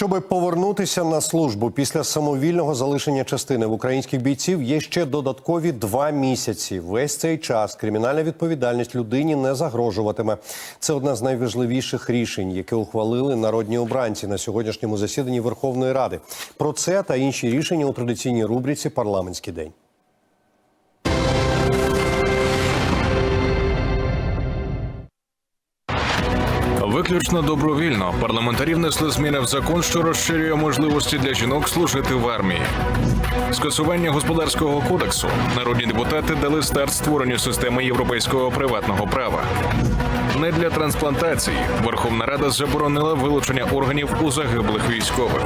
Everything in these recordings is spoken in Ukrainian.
Щоби повернутися на службу після самовільного залишення частини в українських бійців є ще додаткові два місяці. Весь цей час кримінальна відповідальність людині не загрожуватиме. Це одне з найважливіших рішень, яке ухвалили народні обранці на сьогоднішньому засіданні Верховної Ради. Про це та інші рішення у традиційній рубриці Парламентський день. Виключно добровільно парламентарі внесли зміни в закон, що розширює можливості для жінок служити в армії. Скасування господарського кодексу народні депутати дали старт створенню системи європейського приватного права. Не для трансплантації Верховна Рада заборонила вилучення органів у загиблих військових.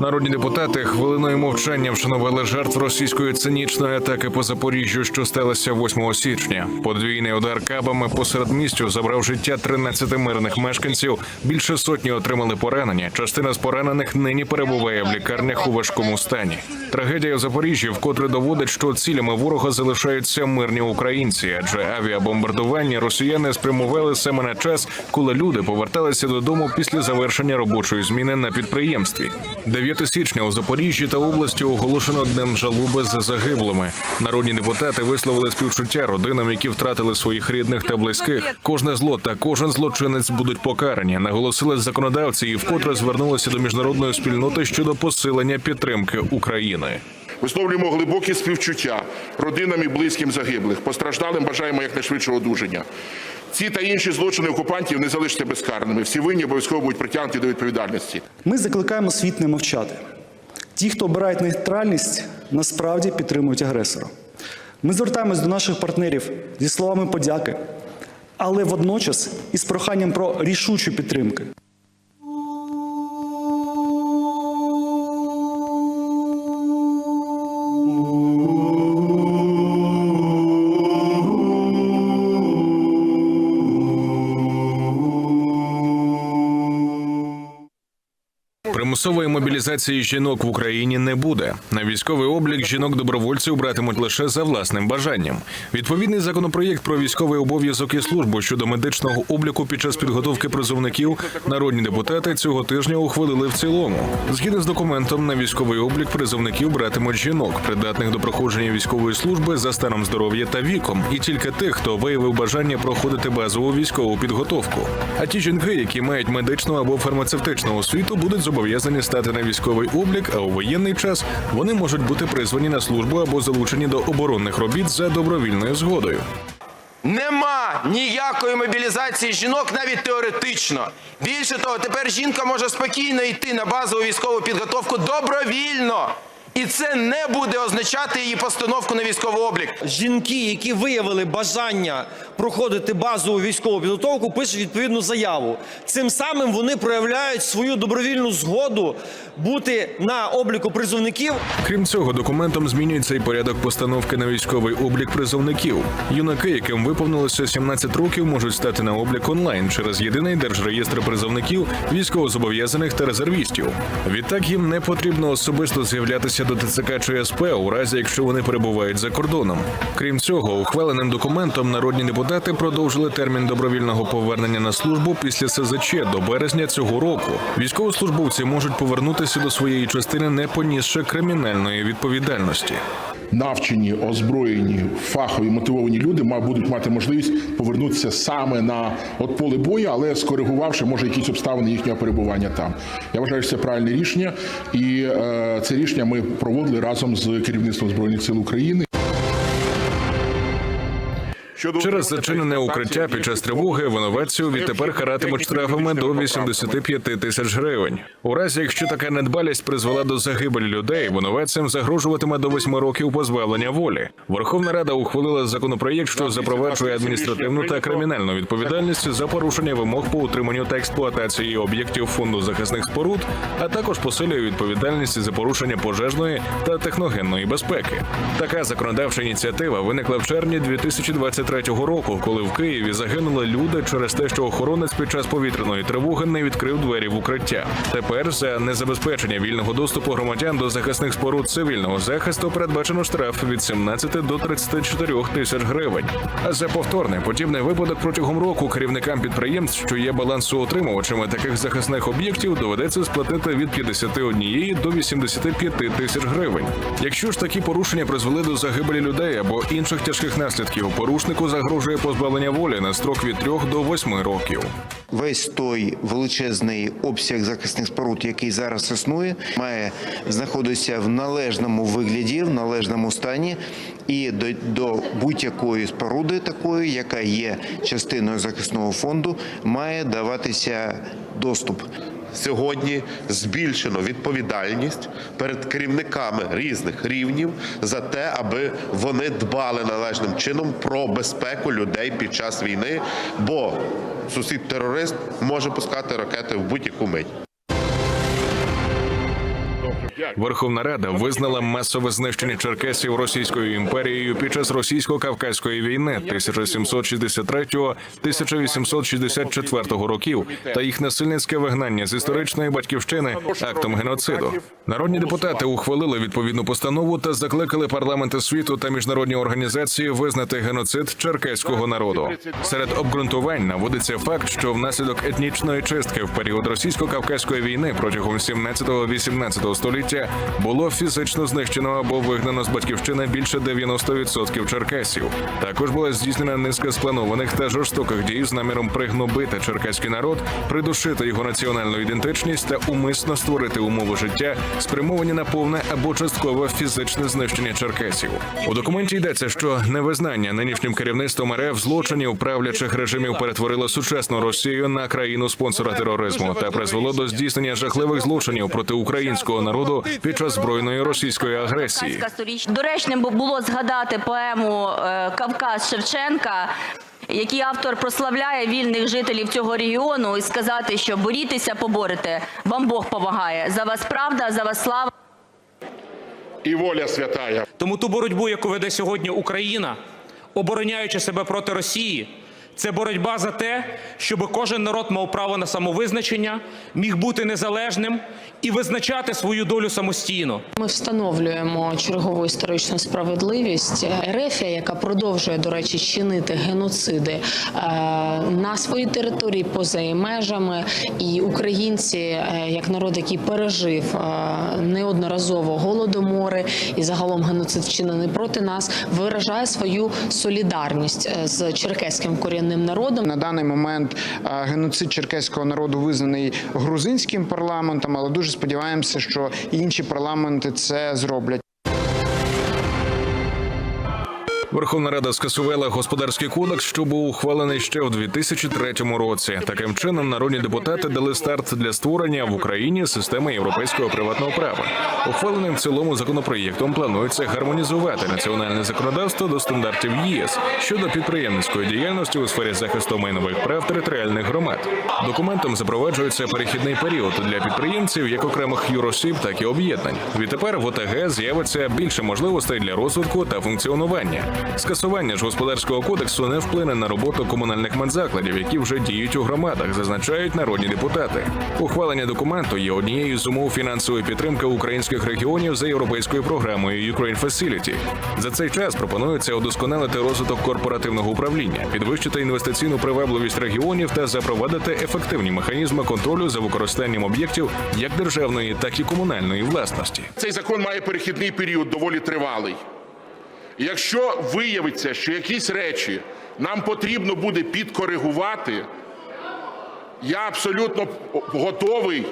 Народні депутати хвилиною мовчання вшанували жертв російської цинічної атаки по Запоріжжю, що сталося 8 січня. Подвійний удар кабами посеред містю забрав життя 13 мирних мешканців. Більше сотні отримали поранення. Частина з поранених нині перебуває в лікарнях у важкому стані. Трагедія в Запоріжжі вкотре доводить, що цілями ворога залишаються мирні українці, адже авіабомбардування росіяни спрямували саме на час, коли люди поверталися додому після завершення робочої зміни на підприємстві. 9 січня у Запоріжжі та області оголошено днем жалоби за загиблими. Народні депутати висловили співчуття родинам, які втратили своїх рідних та близьких. Кожне зло та кожен злочинець будуть покарані. Наголосили законодавці і вкотре звернулися до міжнародної спільноти щодо посилення підтримки України. Висловлюємо глибокі співчуття родинам і близьким загиблих. Постраждалим бажаємо якнайшвидшого одужання. Ці та інші злочини окупантів не залишаться безкарними. Всі винні обов'язково будуть притягнуті до відповідальності. Ми закликаємо світ не мовчати. Ті, хто обирають нейтральність, насправді підтримують агресора. Ми звертаємось до наших партнерів зі словами подяки, але водночас із проханням про рішучу підтримку. Примусової мобілізації жінок в Україні не буде. На військовий облік жінок добровольців братимуть лише за власним бажанням. Відповідний законопроєкт про військовий обов'язок і службу щодо медичного обліку під час підготовки призовників народні депутати цього тижня ухвалили в цілому. Згідно з документом, на військовий облік призовників братимуть жінок, придатних до проходження військової служби за станом здоров'я та віком, і тільки тих, хто виявив бажання проходити базову військову підготовку. А ті жінки, які мають медичну або фармацевтичну освіту, будуть зобов'язані стати на військовий облік, а у воєнний час вони можуть бути призвані на службу або залучені до оборонних робіт за добровільною згодою. Нема ніякої мобілізації жінок навіть теоретично. Більше того, тепер жінка може спокійно йти на базову військову підготовку добровільно. І це не буде означати її постановку на військовий облік. жінки, які виявили бажання проходити базову військову підготовку, пишуть відповідну заяву. Цим самим вони проявляють свою добровільну згоду бути на обліку призовників Крім цього, документом змінюється і порядок постановки на військовий облік призовників. Юнаки, яким виповнилося 17 років, можуть стати на облік онлайн через єдиний держреєстр призовників, військовозобов'язаних та резервістів. Відтак їм не потрібно особисто з'являтися до ТЦК чи у разі, якщо вони перебувають за кордоном. Крім цього, ухваленим документом народні депутати продовжили термін добровільного повернення на службу після СЗЧ до березня цього року. Військовослужбовці можуть повернутися до своєї частини, не понісши кримінальної відповідальності. Навчені, озброєні, фахові, мотивовані люди будуть мати можливість повернутися саме на от поле бою, але скоригувавши може якісь обставини їхнього перебування там. Я вважаю, що це правильне рішення, і е, це рішення ми проводили разом з керівництвом збройних сил України. Через зачинене укриття під час тривоги винуватців відтепер каратимуть штрафами до 85 тисяч гривень. У разі, якщо така недбалість призвела до загибелі людей, винуватцям загрожуватиме до 8 років позбавлення волі. Верховна Рада ухвалила законопроєкт, що запроваджує адміністративну та кримінальну відповідальність за порушення вимог по утриманню та експлуатації об'єктів фонду захисних споруд, а також посилює відповідальність за порушення пожежної та техногенної безпеки. Така законодавча ініціатива виникла в червні 2023 2003 року, коли в Києві загинули люди через те, що охоронець під час повітряної тривоги не відкрив двері в укриття. Тепер за незабезпечення вільного доступу громадян до захисних споруд цивільного захисту передбачено штраф від 17 до 34 тисяч гривень. А за повторний подібний випадок протягом року керівникам підприємств, що є балансоутримувачами таких захисних об'єктів, доведеться сплатити від 51 до 85 тисяч гривень. Якщо ж такі порушення призвели до загибелі людей або інших тяжких наслідків, порушнику загрожує позбавлення волі на строк від 3 до 8 років. Весь той величезний обсяг захисних споруд, який зараз існує, має знаходитися в належному вигляді, в належному стані, і до, до будь-якої споруди такої, яка є частиною захисного фонду, має даватися доступ. Сьогодні збільшено відповідальність перед керівниками різних рівнів за те, аби вони дбали належним чином про безпеку людей під час війни, бо сусід-терорист може пускати ракети в будь-яку мить. Верховна Рада визнала масове знищення черкесів Російською імперією під час російсько-кавказької війни 1763-1864 років та їх насильницьке вигнання з історичної батьківщини актом геноциду. Народні депутати ухвалили відповідну постанову та закликали парламенти світу та міжнародні організації визнати геноцид черкеського народу. Серед обґрунтувань наводиться факт, що внаслідок етнічної чистки в період російсько-кавказької війни протягом 17-18 століття було фізично знищено або вигнано з батьківщини більше 90% черкесів. Також була здійснена низка спланованих та жорстоких дій з наміром пригнобити черкеський народ, придушити його національну ідентичність та умисно створити умови життя, спрямовані на повне або часткове фізичне знищення черкесів. У документі йдеться, що невизнання нинішнім керівництвом РФ злочинів правлячих режимів перетворило сучасну Росію на країну спонсора тероризму та призвело до здійснення жахливих злочинів проти українського народу під час збройної російської агресії. Доречним було згадати поему е, Кавказ Шевченка. Який автор прославляє вільних жителів цього регіону і сказати, що борітеся, поборете, вам Бог помагає. За вас правда, за вас слава. І воля святая. Тому ту боротьбу, яку веде сьогодні Україна, обороняючи себе проти Росії, це боротьба за те, щоб кожен народ мав право на самовизначення, міг бути незалежним і визначати свою долю самостійно. Ми встановлюємо чергову історичну справедливість. Ерефія, яка продовжує, до речі, чинити геноциди е, на своїй території поза її межами, і українці, е, як народ, який пережив е, неодноразово голодомори і загалом геноцид вчинений проти нас, виражає свою солідарність з черкеським корінним народом. На даний момент е, геноцид черкеського народу визнаний грузинським парламентом, але дуже сподіваємося, що інші парламенти це зроблять. Верховна Рада скасувала господарський кодекс, що був ухвалений ще в 2003 році. Таким чином, народні депутати дали старт для створення в Україні системи європейського приватного права. Ухваленим в цілому законопроєктом планується гармонізувати національне законодавство до стандартів ЄС щодо підприємницької діяльності у сфері захисту майнових прав територіальних громад. Документом запроваджується перехідний період для підприємців як окремих юросіб, так і об'єднань. Відтепер в ОТГ з'явиться більше можливостей для розвитку та функціонування. Скасування ж господарського кодексу не вплине на роботу комунальних медзакладів, які вже діють у громадах, зазначають народні депутати. Ухвалення документу є однією з умов фінансової підтримки українських регіонів за європейською програмою Ukraine Facility. За цей час пропонується удосконалити розвиток корпоративного управління, підвищити інвестиційну привабливість регіонів та запровадити ефективні механізми контролю за використанням об'єктів як державної, так і комунальної власності. Цей закон має перехідний період доволі тривалий. Якщо виявиться, що якісь речі нам потрібно буде підкоригувати, я абсолютно готовий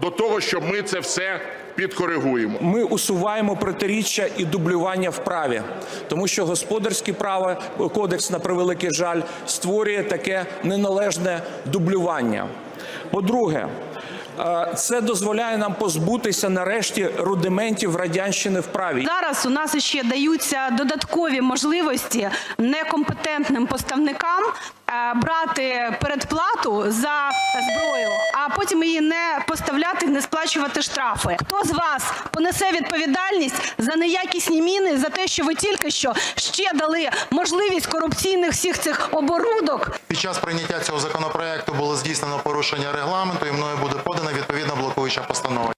до того, щоб ми це все підкоригуємо. Ми усуваємо протиріччя і дублювання в праві, тому що господарське право кодекс на превеликий жаль створює таке неналежне дублювання. По-друге, це дозволяє нам позбутися нарешті рудиментів радянщини в праві. Зараз у нас ще даються додаткові можливості некомпетентним поставникам брати передплату за зброю, а потім її не поставляти, не сплачувати штрафи. Хто з вас понесе відповідальність за неякісні міни, за те, що ви тільки що ще дали можливість корупційних всіх цих оборудок Під час прийняття цього законопроекту було здійснено порушення регламенту, і мною буде подана відповідна блокуюча постанова.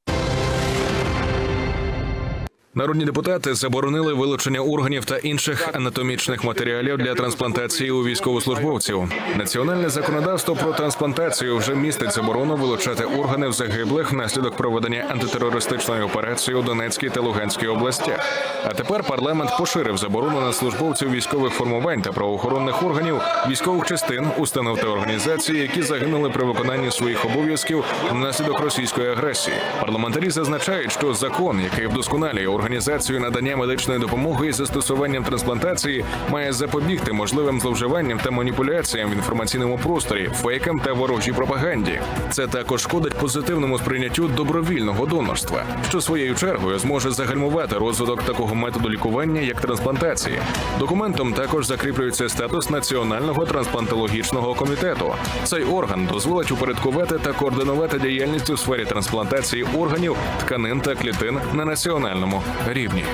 Народні депутати заборонили вилучення органів та інших анатомічних матеріалів для трансплантації у військовослужбовців. Національне законодавство про трансплантацію вже містить заборону вилучати органи в загиблих внаслідок проведення антитерористичної операції у Донецькій та Луганській областях. А тепер парламент поширив заборону на службовців військових формувань та правоохоронних органів, військових частин, установ та організацій, які загинули при виконанні своїх обов'язків внаслідок російської агресії. Парламентарі зазначають, що закон, який вдосконалює організацію надання медичної допомоги із застосуванням трансплантації, має запобігти можливим зловживанням та маніпуляціям в інформаційному просторі, фейкам та ворожій пропаганді. Це також шкодить позитивному сприйняттю добровільного донорства, що своєю чергою зможе загальмувати розвиток такого методу лікування, як трансплантації. Документом також закріплюється статус національного трансплантологічного комітету. Цей орган дозволить упорядкувати та координувати діяльність у сфері трансплантації органів, тканин та клітин на національному рівні.